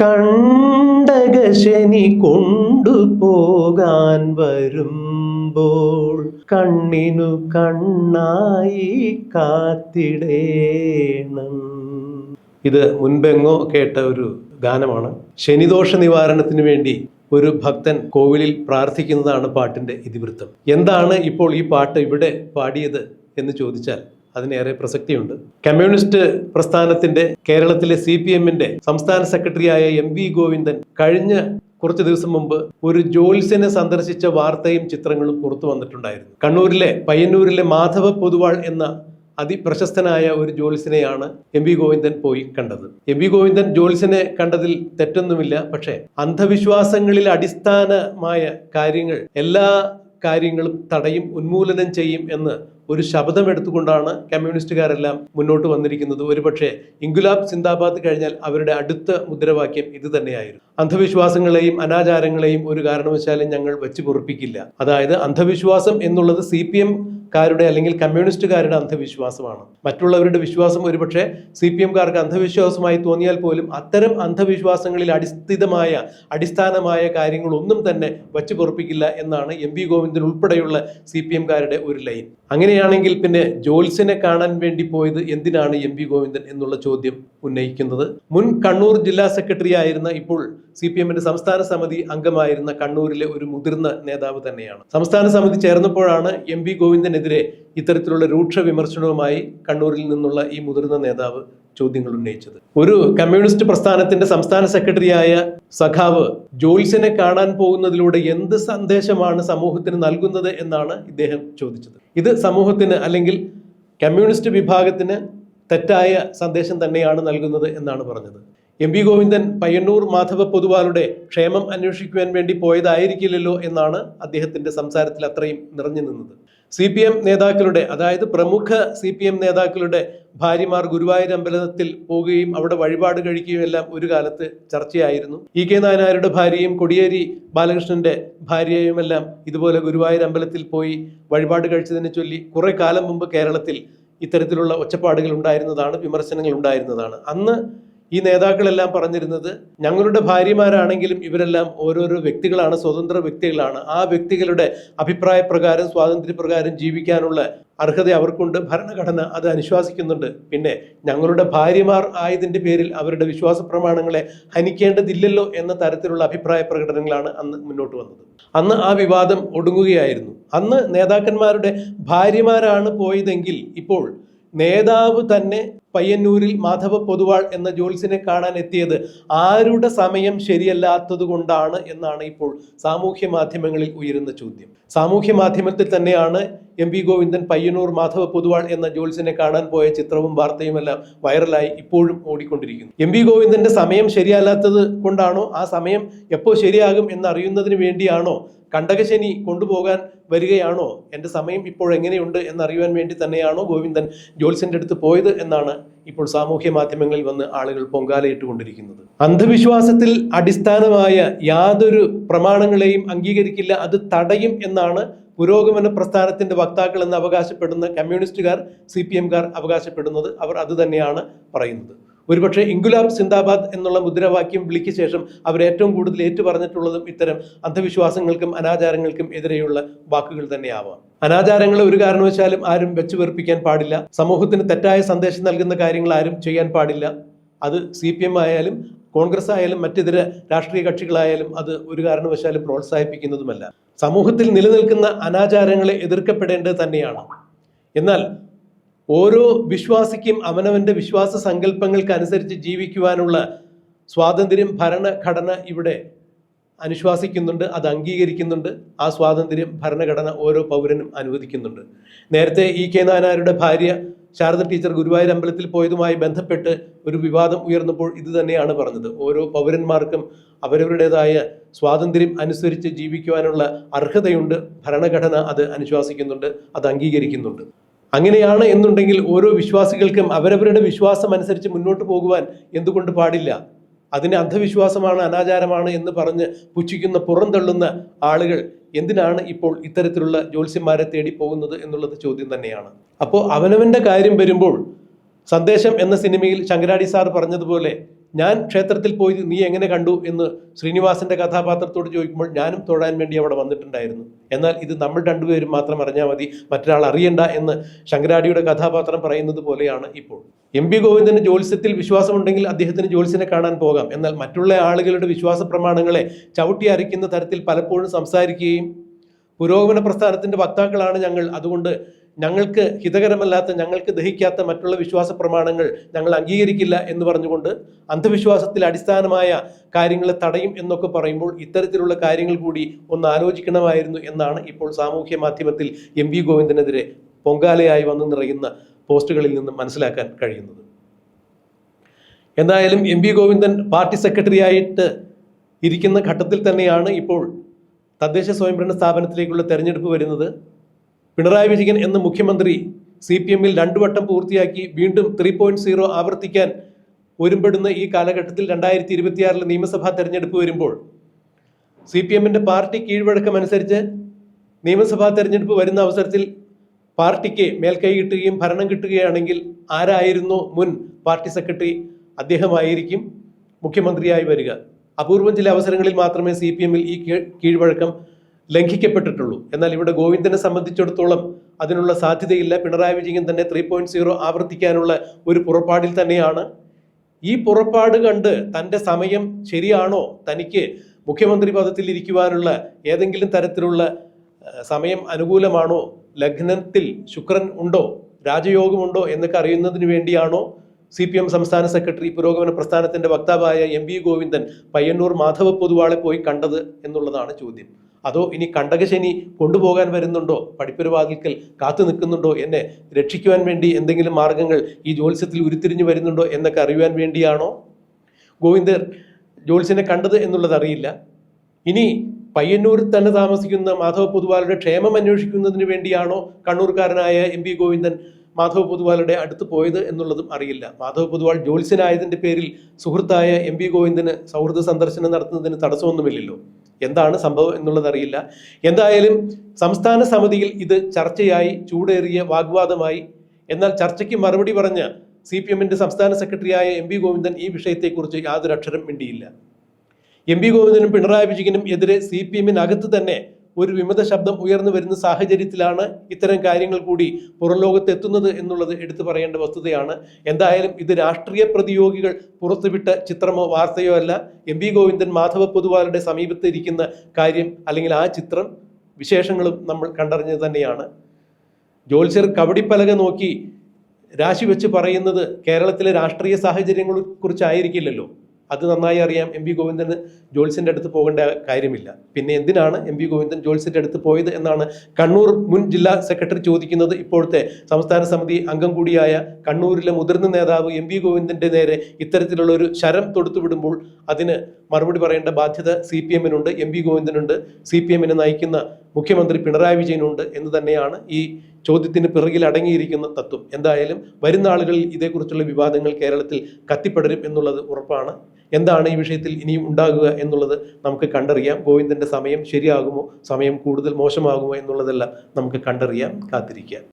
കണ്ടകശനി കൊണ്ടുപോകാൻ വരുമ്പോൾ കണ്ണിനു കണ്ണായി കാത്തിടേണം. ഇത് മുൻപെങ്ങോ കേട്ട ഒരു ഗാനമാണ്. ശനിദോഷ നിവാരണത്തിന് വേണ്ടി ഒരു ഭക്തൻ കോവിലിൽ പ്രാർത്ഥിക്കുന്നതാണ് പാട്ടിന്റെ ഇതിവൃത്തം. എന്താണ് ഇപ്പോൾ ഈ പാട്ട് ഇവിടെ പാടിയത് എന്ന് ചോദിച്ചാൽ അതിനേറെ പ്രസക്തിയുണ്ട്. കമ്മ്യൂണിസ്റ്റ് പ്രസ്ഥാനത്തിന്റെ കേരളത്തിലെ സി പി എമ്മിന്റെ സംസ്ഥാന സെക്രട്ടറിയായ എം വി ഗോവിന്ദൻ കഴിഞ്ഞ കുറച്ച് ദിവസം മുമ്പ് ഒരു ജോത്സ്യനെ സന്ദർശിച്ച വാർത്തയും ചിത്രങ്ങളും പുറത്തു വന്നിട്ടുണ്ടായിരുന്നു. കണ്ണൂരിലെ പയ്യന്നൂരിലെ മാധവ പൊതുവാൾ എന്ന അതിപ്രശസ്തനായ ഒരു ജോൽസിനെയാണ് എം വി ഗോവിന്ദൻ പോയി കണ്ടത്. എം വി ഗോവിന്ദൻ ജോൽസിനെ കണ്ടതിൽ തെറ്റൊന്നുമില്ല പക്ഷേ അന്ധവിശ്വാസങ്ങളിൽ അടിസ്ഥാനമായ കാര്യങ്ങൾ എല്ലാ കാര്യങ്ങളും തടയും ഉന്മൂലനം ചെയ്യും എന്ന് ഒരു ശബ്ദം എടുത്തുകൊണ്ടാണ് കമ്മ്യൂണിസ്റ്റുകാരെല്ലാം മുന്നോട്ട് വന്നിരിക്കുന്നത്. ഒരുപക്ഷെ ഇൻഗുലാബ് സിന്ദാബാദ് കഴിഞ്ഞാൽ അവരുടെ അടുത്ത മുദ്രാവാക്യം ഇത് തന്നെയായിരുന്നു. അന്ധവിശ്വാസങ്ങളെയും അനാചാരങ്ങളെയും ഒരു കാരണവശാലും ഞങ്ങൾ വെച്ച് അതായത് അന്ധവിശ്വാസം എന്നുള്ളത് സി കാരുടെ അല്ലെങ്കിൽ കമ്മ്യൂണിസ്റ്റുകാരുടെ അന്ധവിശ്വാസമാണ്. മറ്റുള്ളവരുടെ വിശ്വാസം ഒരുപക്ഷെ സി പി എംകാർക്ക് അന്ധവിശ്വാസമായി തോന്നിയാൽ പോലും അത്തരം അന്ധവിശ്വാസങ്ങളിൽ അടിസ്ഥിതമായ അടിസ്ഥാനമായ കാര്യങ്ങളൊന്നും തന്നെ വച്ചു പൊറപ്പിക്കില്ല എന്നാണ് എം വി ഗോവിന്ദൻ ഉൾപ്പെടെയുള്ള സി പി എംകാരുടെ ഒരു ലൈൻ. അങ്ങനെയാണെങ്കിൽ പിന്നെ ജോൽസിനെ കാണാൻ വേണ്ടി പോയത് എന്തിനാണ് എം വി ഗോവിന്ദൻ എന്നുള്ള ചോദ്യം ഉന്നയിക്കുന്നത്? മുൻ കണ്ണൂർ ജില്ലാ സെക്രട്ടറി ആയിരുന്ന ഇപ്പോൾ സി പി എമ്മിന്റെ സംസ്ഥാന സമിതി അംഗമായിരുന്ന കണ്ണൂരിലെ ഒരു മുതിർന്ന നേതാവ് തന്നെയാണ്. സംസ്ഥാന സമിതി ചേർന്നപ്പോഴാണ് എം വി ഗോവിന്ദനെതിരെ ഇത്തരത്തിലുള്ള രൂക്ഷ വിമർശനവുമായി കണ്ണൂരിൽ നിന്നുള്ള ഈ മുതിർന്ന നേതാവ് ചോദ്യങ്ങൾ ഉന്നയിച്ചത്. ഒരു കമ്മ്യൂണിസ്റ്റ് പ്രസ്ഥാനത്തിന്റെ സംസ്ഥാന സെക്രട്ടറിയായ സഖാവ് ജോയിസിനെ കാണാൻ പോകുന്നതിലൂടെ എന്ത് സന്ദേശമാണ് സമൂഹത്തിന് നൽകുന്നത് എന്നാണ് ഇദ്ദേഹം ചോദിച്ചത്. ഇത് സമൂഹത്തിന് അല്ലെങ്കിൽ കമ്മ്യൂണിസ്റ്റ് വിഭാഗത്തിന് തെറ്റായ സന്ദേശം തന്നെയാണ് നൽകുന്നത് എന്നാണ് പറഞ്ഞത്. എം പി ഗോവിന്ദൻ പയ്യന്നൂർ മാധവ പൊതുവാളുടെ ക്ഷേമം അന്വേഷിക്കുവാൻ വേണ്ടി പോയതായിരിക്കില്ലല്ലോ എന്നാണ് അദ്ദേഹത്തിന്റെ സംസാരത്തിൽ അത്രയും നിറഞ്ഞു നിന്നത്. സി പി എം നേതാക്കളുടെ അതായത് പ്രമുഖ സി പി എം നേതാക്കളുടെ ഭാര്യമാർ ഗുരുവായൂർ അമ്പലത്തിൽ പോവുകയും അവിടെ വഴിപാട് കഴിക്കുകയും എല്ലാം ഒരു കാലത്ത് ചർച്ചയായിരുന്നു. ഇ കെ നായനാരുടെ ഭാര്യയും കൊടിയേരി ബാലകൃഷ്ണന്റെ ഭാര്യയുമെല്ലാം ഇതുപോലെ ഗുരുവായൂർ അമ്പലത്തിൽ പോയി വഴിപാട് കഴിച്ചതിനെ ചൊല്ലി കുറെ കാലം മുമ്പ് കേരളത്തിൽ ഇത്തരത്തിലുള്ള ഒച്ചപ്പാടുകൾ ഉണ്ടായിരുന്നതാണ് വിമർശനങ്ങൾ ഉണ്ടായിരുന്നതാണ്. അന്ന് ഈ നേതാക്കളെല്ലാം പറഞ്ഞിരുന്നത് ഞങ്ങളുടെ ഭാര്യമാരാണെങ്കിലും ഇവരെല്ലാം ഓരോരോ വ്യക്തികളാണ് സ്വതന്ത്ര വ്യക്തികളാണ്. ആ വ്യക്തികളുടെ അഭിപ്രായ പ്രകാരം സ്വാതന്ത്ര്യപ്രകാരം ജീവിക്കാനുള്ള അർഹത അവർക്കുണ്ട്. ഭരണഘടന അത് അനുശ്വാസിക്കുന്നുണ്ട്. പിന്നെ ഞങ്ങളുടെ ഭാര്യമാർ ആയതിന്റെ പേരിൽ അവരുടെ വിശ്വാസ പ്രമാണങ്ങളെ ഹനിക്കേണ്ടതില്ലല്ലോ എന്ന തരത്തിലുള്ള അഭിപ്രായ പ്രകടനങ്ങളാണ് അന്ന് മുന്നോട്ട് വന്നത്. അന്ന് ആ വിവാദം ഒടുങ്ങുകയായിരുന്നു. അന്ന് നേതാക്കന്മാരുടെ ഭാര്യമാരാണ് പോയതെങ്കിൽ ഇപ്പോൾ നേതാവ് തന്നെ പയ്യന്നൂരിൽ മാധവ പൊതുവാൾ എന്ന ജോൽസിനെ കാണാൻ എത്തിയത്. ആരുടെ സമയം ശരിയല്ലാത്തത് കൊണ്ടാണ് എന്നാണ് ഇപ്പോൾ സാമൂഹ്യ മാധ്യമങ്ങളിൽ ഉയരുന്ന ചോദ്യം. സാമൂഹ്യ മാധ്യമത്തിൽ തന്നെയാണ് എം പി ഗോവിന്ദൻ പയ്യന്നൂർ മാധവ പൊതുവാൾ എന്ന ജോൽസിനെ കാണാൻ പോയ ചിത്രവും വാർത്തയുമെല്ലാം വൈറലായി ഇപ്പോഴും ഓടിക്കൊണ്ടിരിക്കുന്നു. എം പി ഗോവിന്ദന്റെ സമയം ശരിയല്ലാത്തത് കൊണ്ടാണോ? ആ സമയം എപ്പോൾ ശരിയാകും എന്നറിയുന്നതിന് വേണ്ടിയാണോ? കണ്ടകശനി കൊണ്ടുപോകാൻ വരികയാണോ? എന്റെ സമയം ഇപ്പോൾ എങ്ങനെയുണ്ട് എന്നറിയുവാൻ വേണ്ടി തന്നെയാണോ ഗോവിന്ദൻ ജോൽസിന്റെ അടുത്ത് പോയത് എന്നാണ് ഇപ്പോൾ സാമൂഹ്യ മാധ്യമങ്ങളിൽ വന്ന് ആളുകൾ പൊങ്കാലയിട്ടുകൊണ്ടിരിക്കുന്നത് അന്ധവിശ്വാസത്തിൽ അടിസ്ഥാനമായ യാതൊരു പ്രമാണങ്ങളെയും അംഗീകരിക്കില്ല അത് തടയും എന്നാണ് പുരോഗമന പ്രസ്ഥാനത്തിന്റെ വക്താക്കൾ എന്ന് അവകാശപ്പെടുന്ന കമ്മ്യൂണിസ്റ്റുകാർ സി പി എംകാർ അവകാശപ്പെടുന്നത്. അവർ അത് തന്നെയാണ് പറയുന്നത്. ഒരുപക്ഷെ ഇംഗുലാബ് സിന്ദാബാദ് എന്നുള്ള മുദ്രാവാക്യം വിളിക്ക് ശേഷം അവർ ഏറ്റവും കൂടുതൽ ഏറ്റു പറഞ്ഞിട്ടുള്ളതും ഇത്തരം അന്ധവിശ്വാസങ്ങൾക്കും അനാചാരങ്ങൾക്കും എതിരെയുള്ള വാക്കുകൾ തന്നെയാവാം. അനാചാരങ്ങളെ ഒരു കാരണവശാലും ആരും വെച്ചു വെറുപ്പിക്കാൻ പാടില്ല. സമൂഹത്തിന് തെറ്റായ സന്ദേശം നൽകുന്ന കാര്യങ്ങൾ ആരും ചെയ്യാൻ പാടില്ല. അത് സി പി എം ആയാലും കോൺഗ്രസ് ആയാലും മറ്റിതര രാഷ്ട്രീയ കക്ഷികളായാലും അത് ഒരു കാരണവശാലും പ്രോത്സാഹിപ്പിക്കുന്നതുമല്ല. സമൂഹത്തിൽ നിലനിൽക്കുന്ന അനാചാരങ്ങളെ എതിർക്കപ്പെടേണ്ടത് തന്നെയാണ്. എന്നാൽ ഓരോ വിശ്വാസിക്കും അവനവന്റെ വിശ്വാസ സങ്കല്പങ്ങൾക്ക് അനുസരിച്ച് ജീവിക്കുവാനുള്ള സ്വാതന്ത്ര്യം ഭരണഘടന ഇവിടെ അനുശ്വാസിക്കുന്നുണ്ട് അത് അംഗീകരിക്കുന്നുണ്ട്. ആ സ്വാതന്ത്ര്യം ഭരണഘടന ഓരോ പൗരനും അനുവദിക്കുന്നുണ്ട്. നേരത്തെ ഇ കെ നാനാരുടെ ഭാര്യ ശാരദ ടീച്ചർ ഗുരുവായൂർ അമ്പലത്തിൽ പോയതുമായി ബന്ധപ്പെട്ട് ഒരു വിവാദം ഉയർന്നപ്പോൾ ഇത് തന്നെയാണ് പറഞ്ഞത്. ഓരോ പൗരന്മാർക്കും അവരവരുടേതായ സ്വാതന്ത്ര്യം അനുസരിച്ച് ജീവിക്കുവാനുള്ള അർഹതയുണ്ട്. ഭരണഘടന അത് അനുശ്വാസിക്കുന്നുണ്ട് അത് അംഗീകരിക്കുന്നുണ്ട്. അങ്ങനെയാണ് എന്നുണ്ടെങ്കിൽ ഓരോ വിശ്വാസികൾക്കും അവരവരുടെ വിശ്വാസം അനുസരിച്ച് മുന്നോട്ട് പോകുവാൻ എന്തുകൊണ്ട് പാടില്ല? അതിന് അന്ധവിശ്വാസമാണ് അനാചാരമാണ് എന്ന് പറഞ്ഞ് പുച്ഛിക്കുന്ന പുറന്തള്ളുന്ന ആളുകൾ എന്തിനാണ് ഇപ്പോൾ ഇത്തരത്തിലുള്ള ജ്യോത്സ്യന്മാരെ തേടി പോകുന്നത് എന്നുള്ളത് ചോദ്യം തന്നെയാണ്. അപ്പോൾ അവനവന്റെ കാര്യം വരുമ്പോൾ സന്ദേശം എന്ന സിനിമയിൽ ശങ്കരാടി സാർ പറഞ്ഞതുപോലെ ഞാൻ ക്ഷേത്രത്തിൽ പോയി നീ എങ്ങനെ കണ്ടു എന്ന് ശ്രീനിവാസന്റെ കഥാപാത്രത്തോട് ചോദിക്കുമ്പോൾ ഞാനും തൊഴാൻ വേണ്ടി അവിടെ വന്നിട്ടുണ്ടായിരുന്നു. എന്നാൽ ഇത് നമ്മൾ രണ്ടുപേരും മാത്രം അറിഞ്ഞാൽ മതി. മറ്റൊരാൾ അറിയണ്ട എന്ന് ശങ്കരാടിയുടെ കഥാപാത്രം പറയുന്നത് പോലെയാണ് ഇപ്പോൾ. എം പി ഗോവിന്ദന് ജ്യോത്സ്യത്തിൽ വിശ്വാസമുണ്ടെങ്കിൽ അദ്ദേഹത്തിന് ജ്യോത്സ്യനെ കാണാൻ പോകാം. എന്നാൽ മറ്റുള്ള ആളുകളുടെ വിശ്വാസ പ്രമാണങ്ങളെ ചവിട്ടി അരയ്ക്കുന്ന തരത്തിൽ പലപ്പോഴും സംസാരിക്കുകയും പുരോഗമന പ്രസ്ഥാനത്തിന്റെ വക്താക്കളാണ് ഞങ്ങൾ. അതുകൊണ്ട് ഞങ്ങൾക്ക് ഹിതകരമല്ലാത്ത ഞങ്ങൾക്ക് ദഹിക്കാത്ത മറ്റുള്ള വിശ്വാസ പ്രമാണങ്ങൾ ഞങ്ങൾ അംഗീകരിക്കില്ല എന്ന് പറഞ്ഞുകൊണ്ട് അന്ധവിശ്വാസത്തിൽ അടിസ്ഥാനമായ കാര്യങ്ങൾ തടയും എന്നൊക്കെ പറയുമ്പോൾ ഇത്തരത്തിലുള്ള കാര്യങ്ങൾ കൂടി ഒന്ന് ആലോചിക്കണമായിരുന്നു എന്നാണ് ഇപ്പോൾ സാമൂഹ്യ മാധ്യമത്തിൽ എം വി ഗോവിന്ദനെതിരെ പൊങ്കാലയായി വന്നു നിറയുന്ന പോസ്റ്റുകളിൽ നിന്നും മനസ്സിലാക്കാൻ കഴിയുന്നത്. എന്തായാലും M V Govindan party secretary ആയിട്ട് ഇരിക്കുന്ന ഘട്ടത്തിൽ തന്നെയാണ് ഇപ്പോൾ തദ്ദേശ സ്വയംഭരണ സ്ഥാപനത്തിലേക്കുള്ള തെരഞ്ഞെടുപ്പ് വരുന്നത്. പിണറായി വിജയൻ എന്ന മുഖ്യമന്ത്രി സി പി എമ്മിൽ രണ്ടു വട്ടം പൂർത്തിയാക്കി വീണ്ടും ത്രീ പോയിന്റ് സീറോ ആവർത്തിക്കാൻ ഒരുമ്പെടുന്ന ഈ കാലഘട്ടത്തിൽ രണ്ടായിരത്തി ഇരുപത്തിയാറിലെ നിയമസഭാ തെരഞ്ഞെടുപ്പ് വരുമ്പോൾ സി പി എമ്മിന്റെ പാർട്ടി കീഴ്വഴക്കം അനുസരിച്ച് നിയമസഭാ തെരഞ്ഞെടുപ്പ് വരുന്ന അവസരത്തിൽ പാർട്ടിക്ക് മേൽക്കൈ കിട്ടുകയും ഭരണം കിട്ടുകയാണെങ്കിൽ ആരായിരുന്നു മുൻ പാർട്ടി സെക്രട്ടറി അദ്ദേഹമായിരിക്കും മുഖ്യമന്ത്രിയായി വരിക. അപൂർവം ചില അവസരങ്ങളിൽ മാത്രമേ സി പി എമ്മിൽ ഈ കീഴ്വഴക്കം ലംഘിക്കപ്പെട്ടിട്ടുള്ളൂ. എന്നാൽ ഇവിടെ ഗോവിന്ദനെ സംബന്ധിച്ചിടത്തോളം അതിനുള്ള സാധ്യതയില്ല. പിണറായി വിജയൻ തന്നെ ത്രീ പോയിന്റ് സീറോ ആവർത്തിക്കാനുള്ള ഒരു പുറപ്പാടിൽ തന്നെയാണ്. ഈ പുറപ്പാട് കണ്ട് തന്റെ സമയം ശരിയാണോ? തനിക്ക് മുഖ്യമന്ത്രി പദത്തിൽ ഇരിക്കുവാനുള്ള ഏതെങ്കിലും തരത്തിലുള്ള സമയം അനുകൂലമാണോ? ലഗ്നത്തിൽ ശുക്രൻ ഉണ്ടോ? രാജയോഗമുണ്ടോ? എന്നൊക്കെ അറിയുന്നതിന് വേണ്ടിയാണോ? സി പി എം സംസ്ഥാന സെക്രട്ടറി പുരോഗമന പ്രസ്ഥാനത്തിന്റെ വക്താവായ എം വി ഗോവിന്ദൻ പയ്യന്നൂർ മാധവ പൊതുവാളെ പോയി കണ്ടത് എന്നുള്ളതാണ് ചോദ്യം. അതോ ഇനി കണ്ടകശനി കൊണ്ടുപോകാൻ വരുന്നുണ്ടോ? പടിപ്പുരവാതിൽക്കൽ കാത്തു നിൽക്കുന്നുണ്ടോ എന്നെ രക്ഷിക്കുവാൻ വേണ്ടി എന്തെങ്കിലും മാർഗങ്ങൾ ഈ ജ്യോത്സ്യത്തിൽ ഉരുത്തിരിഞ്ഞു വരുന്നുണ്ടോ എന്നൊക്കെ അറിയുവാൻ വേണ്ടിയാണോ? ഗോവിന്ദർ ജ്യോത്സ്യനെ കണ്ടത് എന്നുള്ളത് അറിയില്ല. ഇനി പയ്യന്നൂരിൽ തന്നെ താമസിക്കുന്ന മാധവ പൊതുവാളുടെ ക്ഷേമം അന്വേഷിക്കുന്നതിന് വേണ്ടിയാണോ കണ്ണൂർക്കാരനായ എം പി ഗോവിന്ദൻ മാധവ പൊതുവാളുടെ അടുത്ത് പോയത് എന്നുള്ളതും അറിയില്ല. മാധവ പൊതുവാൾ ജ്യോത്സ്യനായതിന്റെ പേരിൽ സുഹൃത്തായ എം പി ഗോവിന്ദന് സൗഹൃദ സന്ദർശനം നടത്തുന്നതിന് തടസ്സമൊന്നുമില്ലല്ലോ. എന്താണ് സംഭവം എന്നുള്ളതറിയില്ല എന്തായാലും സംസ്ഥാന സമിതിയിൽ ഇത് ചർച്ചയായി ചൂടേറിയ വാഗ്വാദമായി. എന്നാൽ ചർച്ചയ്ക്ക് മറുപടി പറഞ്ഞ സി പി എമ്മിന്റെ സംസ്ഥാന സെക്രട്ടറിയായ എം പി ഗോവിന്ദൻ ഈ വിഷയത്തെക്കുറിച്ച് യാതൊരു അക്ഷരം മിണ്ടിയില്ല. എം പി ഗോവിന്ദനും പിണറായി വിജയനും എതിരെ സി പി എമ്മിനകത്ത് തന്നെ ഒരു വിമത ശബ്ദം ഉയർന്നു വരുന്ന സാഹചര്യത്തിലാണ് ഇത്തരം കാര്യങ്ങൾ കൂടി പുറം ലോകത്ത് എത്തുന്നത് എന്നുള്ളത് എടുത്തു പറയേണ്ട വസ്തുതയാണ്. എന്തായാലും ഇത് രാഷ്ട്രീയ പ്രതിയോഗികൾ പുറത്തുവിട്ട ചിത്രമോ വാർത്തയോ അല്ല. എം വി ഗോവിന്ദൻ മാധവ പൊതുവാളുടെ സമീപത്ത് ഇരിക്കുന്ന കാര്യം അല്ലെങ്കിൽ ആ ചിത്രം വിശേഷങ്ങളും നമ്മൾ കണ്ടറിഞ്ഞത് തന്നെയാണ്. ജ്യോത്സ്യർ കബഡിപ്പലക നോക്കി രാശി വെച്ച് പറയുന്നത് കേരളത്തിലെ രാഷ്ട്രീയ സാഹചര്യങ്ങളെ കുറിച്ചായിരിക്കില്ലല്ലോ അത് നന്നായി അറിയാം എം വി ഗോവിന്ദന് ജോൽസിന്റെ അടുത്ത് പോകേണ്ട കാര്യമില്ല. പിന്നെ എന്തിനാണ് എം വി ഗോവിന്ദൻ ജോൽസിന്റെ അടുത്ത് പോയത് എന്നാണ് കണ്ണൂർ മുൻ ജില്ലാ സെക്രട്ടറി ചോദിക്കുന്നത്. ഇപ്പോഴത്തെ സംസ്ഥാന സമിതി അംഗം കൂടിയായ കണ്ണൂരിലെ മുതിർന്ന നേതാവ് എം വി ഗോവിന്ദന്റെ നേരെ ഇത്തരത്തിലുള്ള ഒരു ശരം തൊടുത്തുവിടുമ്പോൾ അതിന് മറുപടി പറയേണ്ട ബാധ്യത സി പി എമ്മിനുണ്ട് എം വി ഗോവിന്ദനുണ്ട്. സി പി എമ്മിനെ നയിക്കുന്ന മുഖ്യമന്ത്രി പിണറായി വിജയനുണ്ട് എന്ന് തന്നെയാണ് ഈ ചോദ്യത്തിന് പിറകിൽ അടങ്ങിയിരിക്കുന്ന തത്വം. എന്തായാലും വരുന്ന ആളുകളിൽ ഇതേക്കുറിച്ചുള്ള വിവാദങ്ങൾ കേരളത്തിൽ കത്തിപ്പടരും എന്നുള്ളത് ഉറപ്പാണ്. എന്താണ് ഈ വിഷയത്തിൽ ഇനിയും ഉണ്ടാകുക എന്നുള്ളത് നമുക്ക് കണ്ടറിയാം. ഗോവിന്ദന്റെ സമയം ശരിയാകുമോ? സമയം കൂടുതൽ മോശമാകുമോ എന്നുള്ളതെല്ലാം നമുക്ക് കണ്ടറിയാം. കാത്തിരിക്കാം.